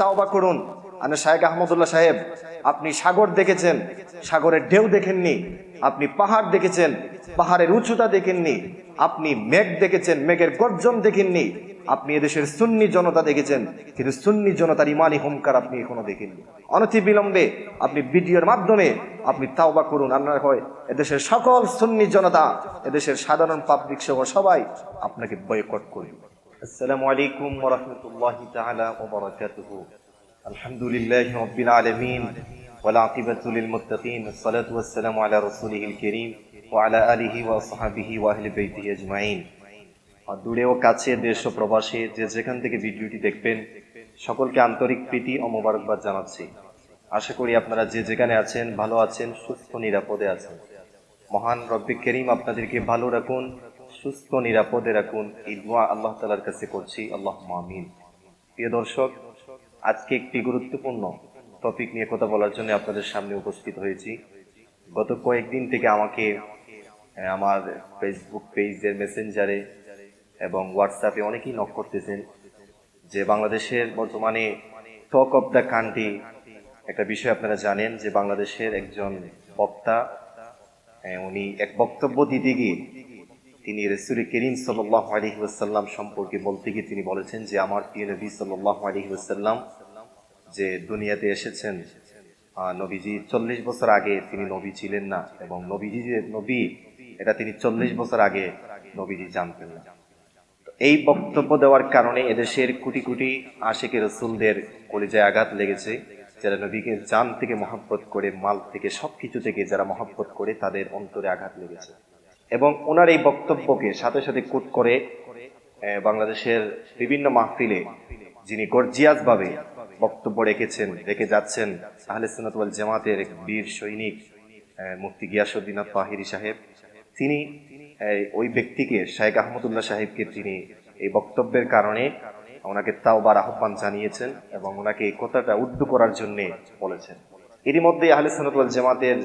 তাওবা করুন। আনে শাহেক আহমদুল্লাহ সাহেব, আপনি সাগর দেখেছেন, সাগরের ঢেউ দেখেননি, আপনি পাহাড় দেখেছেন, পাহাড়ের উচ্চতা দেখেননি, আপনি মেঘ দেখেছেন, মেঘের গর্জন দেখেননি, আপনি এদেশের সুন্নি জনতা দেখেছেন, কিন্তু সুন্নি জনতার ইমানি হুমকার আপনি এখনও দেখেননি। অনতি বিলম্বে আপনি ভিডিওর মাধ্যমে আপনি তাওবা করুন। আপনার হয় এদেশের সকল সুন্নি জনতা, এদেশের সাধারণ পাবলিক সহ সবাই আপনাকে বয়কট করবে। বারাকাতুহু। আলহামদুলিল্লাহি রাব্বিল আলামিন ওয়াল আকিবাতু লিল মুত্তাকিন। আসসালাতু ওয়াসসালামু আলা রাসূলিহিল কারীম ওয়া আলা আলিহি ওয়া সাহবিহি ওয়া আহলি বাইতিহি আজমাইন। আর দূরে ও কাছে দেশ ও প্রবাসে যে যেখান থেকে ভিডিওটি দেখবেন, সকলকে আন্তরিক প্রীতি ও মোবারকবাদ জানাচ্ছি। আশা করি আপনারা যে যেখানে আছেন, ভালো আছেন, সুস্থ নিরাপদে আছেন। মহান রব্বি করিম আপনাদেরকে ভালো রাখুন সুস্থ, নিরাপদে রাখুন। এই দোয়া আল্লাহ তালার কাছে করছি। আল্লাহ মামিন প্রিয় দর্শক, আজকে একটি গুরুত্বপূর্ণ টপিক নিয়ে কথা বলার জন্য আপনাদের সামনে উপস্থিত হয়েছি। গত কয়েকদিন থেকে আমাকে আমার ফেসবুক পেজের মেসেঞ্জারে এবং হোয়াটসঅ্যাপে অনেকেই নক করতেছেন যে বাংলাদেশের বর্তমানে টক অফ দ্য কান্ট্রি একটা বিষয় আপনারা জানেন যে বাংলাদেশের একজন বক্তা উনি এক বক্তব্য দিতে গিয়ে তিনি রসুল করিম সাল্লাহ আলহি ওয়াসাল্লাম সম্পর্কে বলতে গিয়ে তিনি বলেছেন যে, আমার প্রিয় নবী সাল্লাহ আলহি ওয়াসাল্লাম যে দুনিয়াতে এসেছেন নবীজি চল্লিশ বছর আগে তিনি নবী ছিলেন না এবং নবীজি যে নবী, এটা তিনি চল্লিশ বছর আগে নবীজি জানতেন না। এই বক্তব্য দেওয়ার কারণে এদেশের কোটি কোটি আশেকে রসুলদের কলিজায় আঘাত লেগেছে। যারা নবীকে জান থেকে মহব্বত করে, মাল থেকে সবকিছু থেকে যারা মহব্বত করে, তাদের অন্তরে আঘাত লেগেছে। এবং ওনার এই বক্তব্যকে সাথে সাথে কুট করে বাংলাদেশের বিভিন্ন মাহফিলে যিনি গর্জিয়াস ভাবে বক্তব্য রেখেছেন, রেখে যাচ্ছেন, আহলে সুন্নাত ওয়াল জামাতের এক বীর সৈনিক মুফতি গিয়াসুদ্দিন তাহিরি সাহেব। তিনি ওই ব্যক্তিকে শাহেক আহমদুল্লাহ সাহেবকে তিনি এই বক্তব্যের কারণে ওনাকে তাওবার আহ্বান জানিয়েছেন এবং ওনাকে এই কথাটা উদ্দু করার জন্যে বলেছেন। এরই মধ্যে আহলে সুন্নাত জামাতের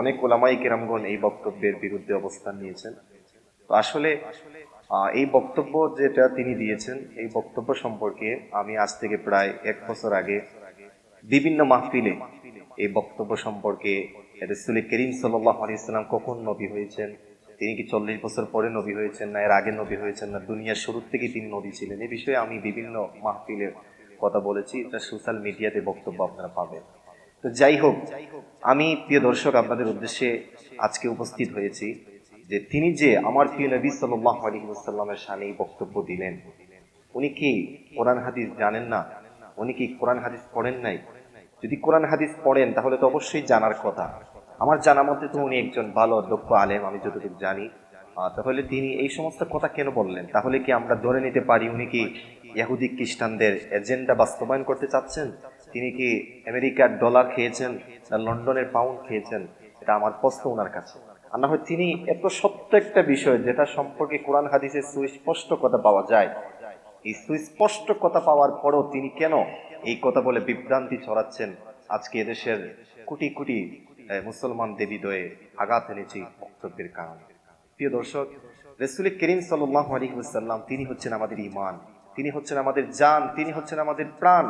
অনেক ওলামাই কেরামগণ এই বক্তব্যের বিরুদ্ধে অবস্থান নিয়েছেন। তো আসলে এই বক্তব্য যেটা তিনি দিয়েছেন, এই বক্তব্য সম্পর্কে আমি আজ থেকে প্রায় এক বছর আগে বিভিন্ন মাহফিলে এই বক্তব্য সম্পর্কে রসুল করিম সাল্লাহ আলিয়াল্লাম কখন নবী হয়েছেন, তিনি কি চল্লিশ বছর পরে নবী হয়েছেন, না এর আগে নবী হয়েছেন, না দুনিয়ার শুরুর থেকেই তিনি নবী ছিলেন, এ বিষয়ে আমি বিভিন্ন মাহফিলে কথা বলেছি, এটা সোশ্যাল মিডিয়াতে বক্তব্য আপনারা পাবেন। তো যাই হোক, আমি প্রিয় দর্শক, আপনাদের উদ্দেশ্যে আজকে উপস্থিত হয়েছি যে তিনি যে আমার প্রিয় নবী ওসাল্লামের সামনে এই বক্তব্য দিলেন, উনি কি কোরআন হাদিস জানেন না? উনি কি কোরআন হাদিস পড়েন নাই? যদি কোরআন হাদিস পড়েন, তাহলে তো অবশ্যই জানার কথা। আমার জানা মতে তো উনি একজন ভালো দক্ষ আলেম, আমি যতটুকু জানি। তাহলে তিনি এই সমস্ত কথা কেন বললেন? তাহলে কি আমরা ধরে নিতে পারি উনি কি ইহুদি খ্রিস্টানদের এজেন্ডা বাস্তবায়ন করতে চাচ্ছেন? তিনি কি আমেরিকার ডলার খেয়েছেন না লন্ডনের পাউন্ড খেয়েছেন? এটা আমার প্রশ্ন ওনার কাছে। আর না হয় তিনি এত সত্য একটা বিষয় যেটা সম্পর্কে কোরআন হাদিসে সুস্পষ্ট কথা পাওয়া যায়। এই সুস্পষ্ট কথা পাওয়ার পরও তিনি কেন এই কথা বলে বিভ্রান্তি ছড়াচ্ছেন? আজকে এদেশের কোটি কোটি মুসলমান দেবীদয়ে আঘাত এনেছে বক্তব্যের কারণে। প্রিয় দর্শক, রসুল করিম সাল্লাহ আলহিহাল্লাম তিনি হচ্ছেন আমাদের ইমান তিনি হচ্ছেন আমাদের জান, তিনি হচ্ছেন আমাদের প্রাণ।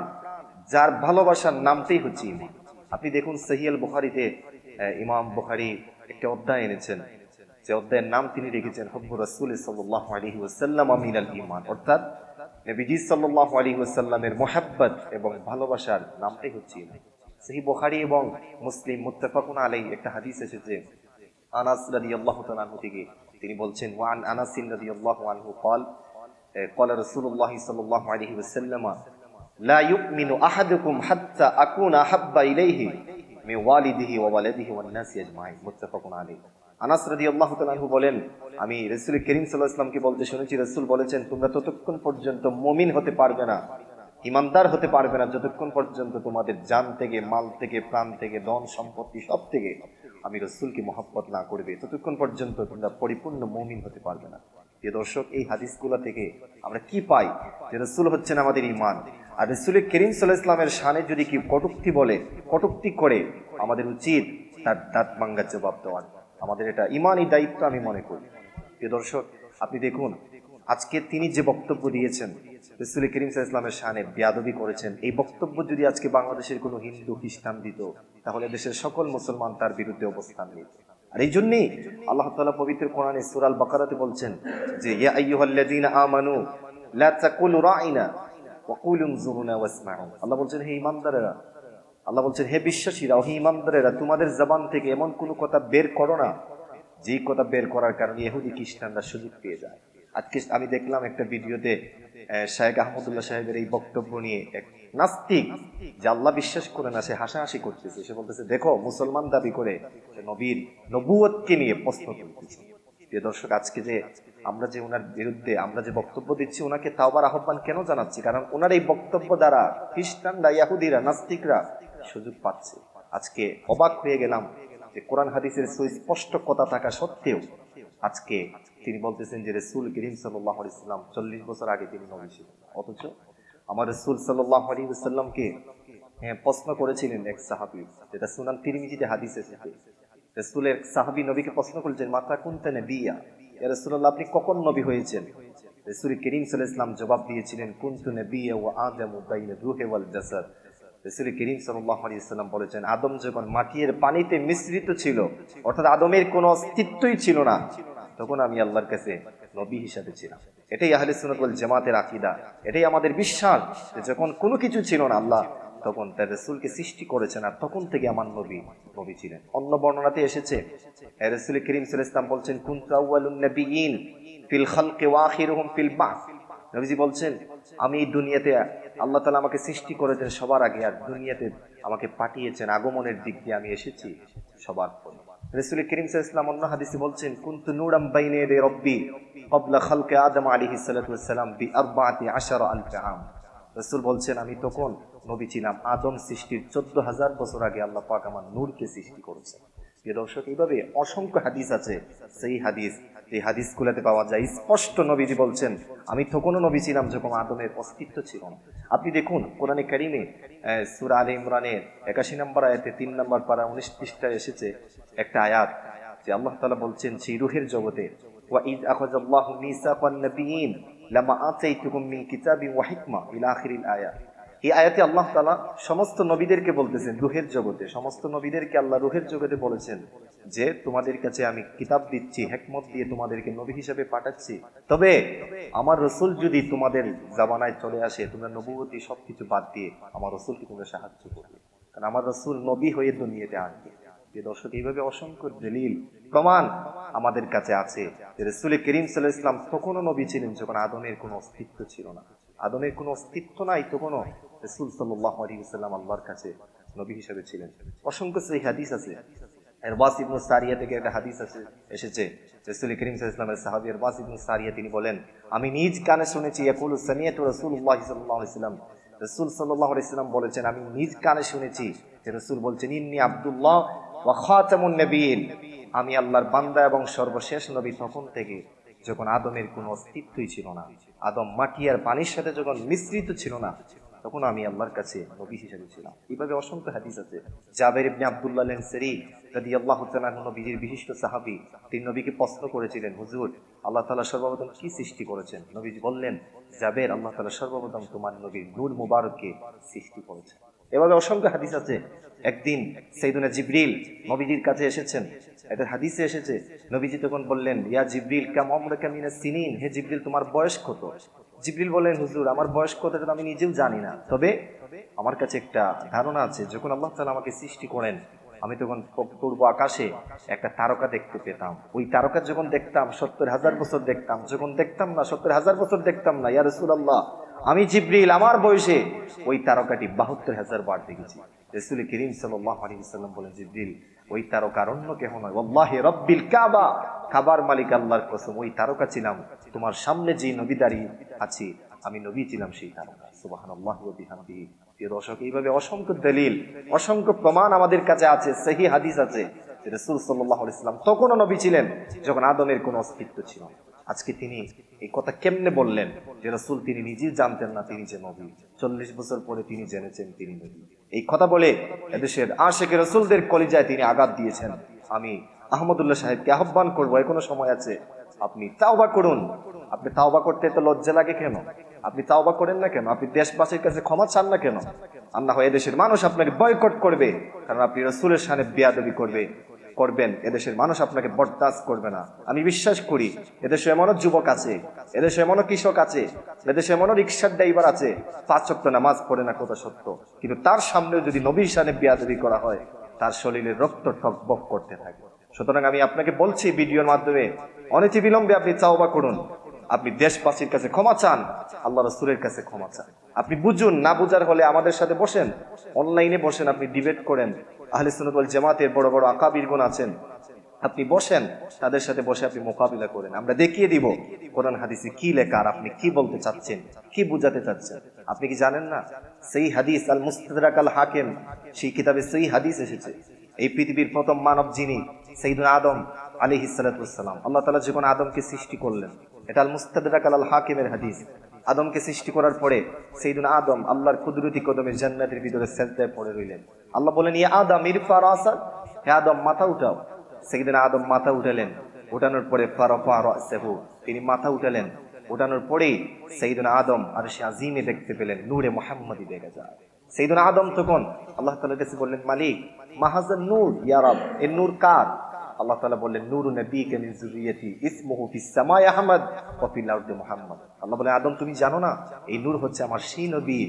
যার ভালোবাসার নামটাই হচ্ছে ইমান আপনি দেখুন সহিয়াল বুখারিতে ইমাম বুখারি একটা অধ্যায় এনেছেন। যে অধ্যায়ের নাম তিনি রেখেছেন, হব্বু রসুল সাল্লাহ আলী ওসাল্লাম আমিন আল ইমান অর্থাৎ নবীজি সাল্লাহ আলী ওসাল্লামের মোহাব্বত এবং ভালোবাসার নামটাই হচ্ছে ইমান সেই বোখারি এবং মুসলিম মুত্তাফাকুন আলাই একটা হাদিস এসেছে। আনাস রাদি আল্লাহ তালু থেকে তিনি বলছেন ওয়ান আনাসিন রাদি আল্লাহ আনহু কল কল রসুল্লাহ সাল্লাহ আলী ওসাল্লামা লা ইউকমিনু আহাদুকুম হাত্তা আকুনা হাব্বা ইলাইহি মি ওয়ালিদিহি ওয়া ওয়ালাদিহি ওয়ান নাসি আজমাইন। মুত্তাফাকুন আলাইহি। আনাস রাদিয়াল্লাহু বলেন, আমি রসুল করিম সাল্লাল্লাহু আলাইহি বলতে শুনেছি, রসুল বলেছেন, তোমরা ততক্ষণ পর্যন্ত মুমিন হতে পারবে না ইমানদার হতে পারবে না, যতক্ষণ পর্যন্ত তোমাদের জান থেকে, মাল থেকে, প্রাণ থেকে, ধন সম্পত্তি সব থেকে আমি রসুলকে মহাব্বত না করবে, ততক্ষণ পর্যন্ত তোমরা পরিপূর্ণ মমিন হতে পারবে না। যে দর্শক, এই হাদিসগুলা থেকে আমরা কি পাই যে রসুল হচ্ছেন আমাদের ইমান আর রসুল করিম সাল্লাহ ইসলামের সানে যদি কি কটুক্তি বলে, কটুক্তি করে, আমাদের উচিত তার দাঁত ভাঙ্গার জবাব দেওয়ার আমাদের এটা ইমানই দায়িত্ব, আমি মনে করি। প্রিয় দর্শক, আপনি দেখুন, আজকে তিনি যে বক্তব্য দিয়েছেন, রসুল করিম আলাইহি ইসলামের শানে বিয়াদবি করেছেন, এই বক্তব্য যদি আজকে বাংলাদেশের কোনো হিন্দু, খ্রিস্টান দিত, তাহলে দেশের সকল মুসলমান তার বিরুদ্ধে অবস্থান নিত। আর এই জন্যই আল্লাহ তাআলা পবিত্র কোরআনে সুরাল বাকারাতে বলছেন যে, ইয়া আমানু, লা তাকুলু রাইনা আল্লাহ বলছেন, হে ঈমানদারেরা আল্লাহ বলছেন, হে বিশ্বাসীরা, হে ইমানদারেরা, তোমাদের জবান থেকে এমন কোনো কথা বের করো না যে কথা বের করার কারণে ইহুদি খ্রিস্টানরা সুযোগ পেয়ে যায়। আজকে আমি দেখলাম একটা ভিডিওতে শায়েখ আহমদুল্লাহ সাহেবের এই বক্তব্য নিয়ে এক নাস্তিক, যে আল্লাহ বিশ্বাস করে না, সে হাসাহাসি করতেছে। সে বলতেছে, দেখো, মুসলমান দাবি করে নবীর নবুয়তকে নিয়ে প্রশ্ন তুলতেছে। প্রিয় দর্শক, আজকে যে আমরা যে ওনার বিরুদ্ধে আমরা যে বক্তব্য দিচ্ছি ওনাকে তাওবার আহ্বান কেন জানাচ্ছি? কারণ ওনার এই বক্তব্য দ্বারা খ্রিস্টানরা ইয়াহুদিরা নাস্তিকরা সুযোগ পাচ্ছে। আজকে অবাক হয়ে গেলাম যে কোরআন হাদিসের সুস্পষ্ট কথা থাকা সত্ত্বেও আজকে তিনি বলতেছেন যে রসুল করিম সাল্লাহ ইসলাম চল্লিশ বছর আগে তিনি নবী ছিলেন। অথচ আমার রসুল সাল্লাহ আলী হ্যাঁ, প্রশ্ন করেছিলেন এক সাহাবি যেটা সুনান তিরমিজিতে হাদিস এসেছে রসুলের সাহাবি নবীকে প্রশ্ন করেছেন মাতা কুনতে বিয়া রসুল্লাহ আপনি কখন নবী হয়েছেন? রসুল করিম সাল্লাহ ইসলাম জবাব দিয়েছিলেন, কুন্তু নবিয়া ও আদম রুহে ওয়াল জাসাদ। রসুল করিম সাল্লাম বলেছেন, আদম যখন মাটির পানিতে মিশ্রিত ছিল, অর্থাৎ আদমের কোনো অস্তিত্বই ছিল না, তখন আমি আল্লাহর কাছে নবী হিসাবে ছিলাম। এটাই আহলে সুনত জামাতের আকিদা। এটাই আমাদের বিশ্বাস যখন কোনো কিছু ছিল না, আল্লাহ তখন তার রসুলকে সৃষ্টি করেছেন আর তখন থেকে আমার নবী নবী ছিলেন। অন্য বর্ণনাতে এসেছে রসুল করিম আলাইহি ওয়াসাল্লাম বলছেন, কুনতু ফিল খালকি ওয়া আখিরুহুম ফিল বাস। নবীজি বলছেন, আমি দুনিয়াতে আল্লাহ তালা আমাকে সৃষ্টি করেছেন সবার আগে আর দুনিয়াতে আমাকে পাঠিয়েছেন, আগমনের দিক দিয়ে আমি এসেছি সবার রসুল করিম ইসলাম অন্য হাদিসে বলছেন, কুন্তু নুরাম বাইনে রব্বি কবলা খালকে আদম আলিহি সালাম বি আরবাতি আশার আল রসুল বলছেন, আমি তখন নবী ছিলাম, আদম সৃষ্টির চোদ্দ হাজার বছর আগে আল্লাহ পাক আমার নূরকে সৃষ্টি করেছেন। প্রিয় দর্শক, এইভাবে অসংখ্য হাদিস আছে। সেই হাদিস, এই হাদিসগুলোতে পাওয়া যায়, স্পষ্ট নবীজি বলছেন, আমি তখনও নবী ছিলাম যখন আদমের অস্তিত্ব ছিল না। আপনি দেখুন, কোরআনে কারিমে সুরা আলী ইমরানের একাশি নম্বর আয়াতে তিন নম্বর পাড়া উনিশ পৃষ্ঠায় এসেছে একটা আয়াত যে আল্লাহ তালা বলছেন, সেই রুহের জগতে وإذ أخذ الله ميثاق النبيين لما آتيتكم من كتاب وحكمة إلى آخر الآيات এই আয়াতে আল্লাহ তালা সমস্ত নবীদেরকে বলতেছেন রুহের জগতে সমস্ত নবীদেরকে আল্লাহ রুহের জগতে বলেছেন যে তোমাদের কাছে আমি কিতাব দিচ্ছি হেকমত দিয়ে তোমাদেরকে নবী হিসেবে পাঠাচ্ছি তবে আমার রসুল যদি তোমাদের জামানায় চলে আসে তোমরা নবুবতী সবকিছু বাদ দিয়ে আমার রসুলকে তোমরা সাহায্য করবে কারণ আমার রসুল নবী হয়ে দুনিয়াতে আসবে দর্শক এইভাবে অসংখ্য দলিল, প্রমাণ আমাদের কাছে আছে রসুল করিম সাল্লাহ ইসলাম তখনও নবী ছিলেন যখন আদমের কোনো অস্তিত্ব ছিল না। আদমের কোনো অস্তিত্ব নাই তখনও রসুল সাল্লাহ আলী সাল্লাম আল্লাহর কাছে নবী হিসেবে ছিলেন। অসংখ্য সেই হাদিস আছে। সারিয়া থেকে একটা হাদিস আছে, এসেছে। সারিয়া তিনি বলেন, আমি নিজ কানে শুনেছি, ইয়াকুল ইসলাম রসুল বলেছেন, আমি নিজ কানে শুনেছি যে রসুল বলছেন, ইন্নি আব্দুল্লাহ ওয়া খাতামুন নবীন। আমি আল্লাহর বান্দা এবং সর্বশেষ নবী তখন থেকে যখন আদমের কোনো অস্তিত্বই ছিল না, আদম মাটি আর পানির সাথে যখন মিশ্রিত ছিল না, তখন আমি আল্লাহর কাছে নবী হিসেবে ছিলাম। এইভাবে অসংখ্য হাদিস আছে। জাবের ইবনে আব্দুল্লাহ লেনসেরি যদি আল্লাহ নবীজির বিশিষ্ট সাহাবী, তিনি নবীকে প্রশ্ন করেছিলেন, হুজুর, আল্লাহ তালা সর্বপ্রথম কি সৃষ্টি করেছেন? নবীজি বললেন, জাবের আল্লাহ তালা সর্বপ্রথম তোমার নবীর নূর মুবারককে সৃষ্টি করেছেন। এভাবে অসংখ্য হাদিস আছে। একদিন সেইদুনা জিব্রিল নবীজির কাছে এসেছেন। এটা হাদিসে এসেছে, নবীজি তখন বললেন, ইয়া জিব্রিল, কাম আমরা কামিনা সিনিন? হে জিব্রিল, তোমার বয়স কত? জিব্রিল বললেন, হুজুর, আমার বয়স কত এটা আমি নিজেও জানি না। তবে আমার কাছে একটা ধারণা আছে, যখন আল্লাহ তালা আমাকে সৃষ্টি করেন, আমি তখন পূর্ব আকাশে একটা তারকা দেখতে পেতাম। ওই তারকা যখন দেখতাম, সত্তর হাজার বছর দেখতাম। যখন দেখতাম না, সত্তর হাজার বছর দেখতাম না, ইয়া রসুল্লাহ আমি জিব্রিল, আমার বয়সে ওই তারকাটি বাহাত্তর হাজার বার দেখেছি। রসুল করিম আলিয়াল্লাম বলেন, জিব্রিল, ওই তারকার অন্য কেহ নয়। ওল্লাহে রব্বিল কাবা। খাবার মালিক আল্লাহর কসম, ওই তারকা ছিলাম। তোমার সামনে যে নবী দাঁড়িয়ে আছি, আমি নবী ছিলাম সেই তারকা। সুবাহান আল্লাহ বিহামদিহি। প্রিয় দর্শক, এইভাবে অসংখ্য দলিল, অসংখ্য প্রমাণ আমাদের কাছে আছে সেই হাদিস আছে রসুল সাল্লাহ ইসলাম তখনও নবী ছিলেন, যখন আদমের কোনো অস্তিত্ব ছিল না। আজকে তিনি এই কথা কেমনে বললেন যে রসুল তিনি নিজেই জানতেন না তিনি যে নবী। চল্লিশ বছর পরে তিনি জেনেছেন তিনি নবী। এই কথা বলে এদেশের আশেখের রসুলদের কলিজায় তিনি আঘাত দিয়েছেন। আমি আহমদুল্লাহ সাহেবকে আহ্বান করব, এখনও সময় আছে। আপনি তাওবা করুন। আপনি তাওবা করতে তো লজ্জা লাগে কেন? আপনি তাওবা করেন না কেন? আপনি দেশবাসীর কাছে ক্ষমা চান না কেন? হয় এদেশের মানুষ আপনাকে বয়কট করবে, কারণ আপনি রসুলের সামনে বেয়াদবি করবে। করবেন, এদেশের মানুষ আপনাকে বরদাস্ত করবে না। আমি বিশ্বাস করি, এদেশে এমনও যুবক আছে, এদেশে এমনও কৃষক আছে, এদেশে এমনও রিক্সার ড্রাইভার আছে, পাঁচ সপ্তাহ নামাজ পড়ে না কথা সত্য। কিন্তু তার সামনেও যদি নবীর সামনে বেয়াদবি করা হয়, তার শরীরে রক্ত টকবক করতে থাকে। সুতরাং আমি আপনাকে বলছি ভিডিওর মাধ্যমে অনেক বিলম্বে আপনি চাওবা করুন। আপনি দেশবাসীর কাছে ক্ষমা চান, আল্লাহ রসুলের কাছে ক্ষমা চান। আপনি বুঝুন, না বুঝার হলে আমাদের সাথে বসেন, অনলাইনে বসেন, আপনি ডিবেট করেন। আহলে সুনতল জামাতের বড় বড় আকাবিরগুন আছেন। আপনি বসেন, তাদের সাথে বসে আপনি মোকাবিলা করেন। আমরা দেখিয়ে দিব কোরআন হাদিসে কি লেখা আর আপনি কি বলতে চাচ্ছেন, কি বুঝাতে চাচ্ছেন। আপনি কি জানেন না? সেই হাদিস আল মুস্তাদরাক আল হাকিম, সেই কিতাবে সেই হাদিস এসেছে। এই পৃথিবীর প্রথম মানব যিনি সেইদুল আদম আলী হিসালাতাম আল্লাহ তালা যখন আদমকে সৃষ্টি করলেন, এটা আল মুস্তাদরাক আল হাকিমের হাদিস। আদমকে সৃষ্টি করার পরে সেইদিন আদম আল্লাহর কুদরতি কদমে জান্নাতের ভিতরে সেজদায় পড়ে রইলেন। আল্লাহ বলেন ইয়া আদম ইরফার আসাদ হে আদম, মাথা উঠাও। সেদিন আদম মাথা উঠালেন। উঠানোর পরে ফারফা রাসহু তিনি মাথা উঠালেন। উঠানোর পরেই সেইদিন আদম আর সে আজিমে দেখতে পেলেন, নূরে মোহাম্মদী দেখে যায়। সেইদিন আদম তখন আল্লাহ তাআলার কাছে বললেন, মালিক, মাহাজান নূর, ইয়া রব এর নূর কার? আল্লাহ তালা বললেন, নূরু মিন ওয়া ফিল মুহাম্মদ। আল্লাহ বলে আদম, তুমি জানো না, এই নূর হচ্ছে আমার সেই নবী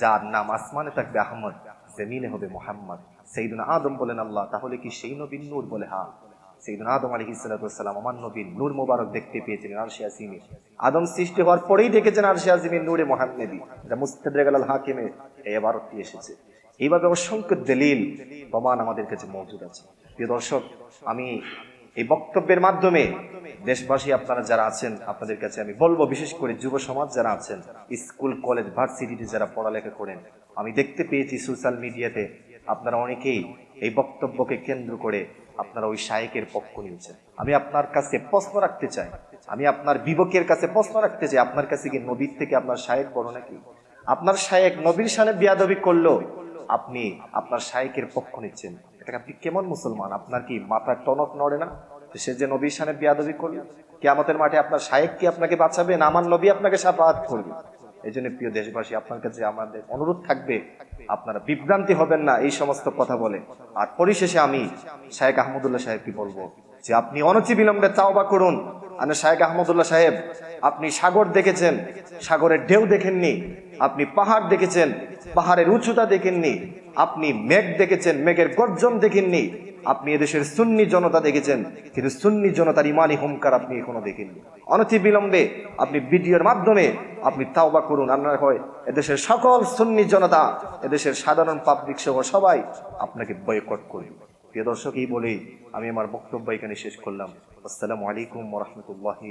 যার নাম আসমানে থাকবে আহমদ, জমিনে হবে মোহাম্মদ। সেইদিন আদম বলেন আল্লাহ, তাহলে কি সেই নবীন নূর? বলে হা সেইদিন আদম আলী ইসালাতাম আমার নবীন নূর মোবারক দেখতে পেয়েছিলেন আরশি আজিমে আদম সৃষ্টি হওয়ার পরেই দেখেছেন আরশি আজিমের নূরে মোহাম্মদী এটা মুস্তাদ আল হাকিমে এই আবারতটি এসেছে। এইভাবে অসংখ্য দলিল, প্রমাণ আমাদের কাছে মজুদ আছে। প্রিয় দর্শক, আমি এই বক্তব্যের মাধ্যমে দেশবাসী আপনারা যারা আছেন, আপনাদের কাছে আমি বলব, বিশেষ করে যুব সমাজ যারা আছেন, স্কুল, কলেজ, ভার্সিটিতে যারা পড়ালেখা করেন, আমি দেখতে পেয়েছি সোশ্যাল মিডিয়াতে আপনারা অনেকেই এই বক্তব্যকে কেন্দ্র করে আপনারা ওই শায়েকের পক্ষ নিয়েছেন। আমি আপনার কাছে প্রশ্ন রাখতে চাই, আমি আপনার বিবকের কাছে প্রশ্ন রাখতে চাই, আপনার কাছে কি নবীর থেকে আপনার শায়েক বড় নাকি? আপনার শায়েক নবীর সামনে বিয়াদবি করল আপনি আপনার শায়েকের পক্ষ নিচ্ছেন। এটা আপনি কেমন মুসলমান? আপনার কি মাথার টনক নড়ে না? সে যে নবীর সামনে বিয়াদবি করল কেয়ামতের মাঠে আপনার সাহেব কি আপনাকে বাঁচাবে, না আমার নবী আপনাকে সাফাত করবে? এই জন্য প্রিয় দেশবাসী, আপনার কাছে আমাদের অনুরোধ থাকবে, আপনারা বিভ্রান্তি হবেন না, এই সমস্ত কথা বলে। আর পরিশেষে আমি শাহেক আহমদুল্লাহ সাহেবকে বলব যে, আপনি অনুচি বিলম্বে চাওবা করুন। আর শায়েক আহমদুল্লাহ সাহেব, আপনি সাগর দেখেছেন, সাগরের ঢেউ দেখেননি, আপনি পাহাড় দেখেছেন, পাহাড়ের উচ্চতা দেখেননি, আপনি মেঘ দেখেছেন, মেঘের গর্জন দেখেননি, আপনি এদেশের সুন্নি জনতা দেখেছেন, কিন্তু সুন্নি জনতার ইমানি হুমকার আপনি এখনও দেখেননি। অনতি বিলম্বে আপনি ভিডিওর মাধ্যমে আপনি তাওবা করুন আপনার হয় এদেশের সকল সুন্নি জনতা, এদেশের সাধারণ পাবলিক সহ সবাই আপনাকে বয়কট করবে প্রিয় দর্শক এই বলেই আমি আমার বক্তব্য এখানে শেষ করলাম। আসসালামু আলাইকুম রহমতুল্লাহি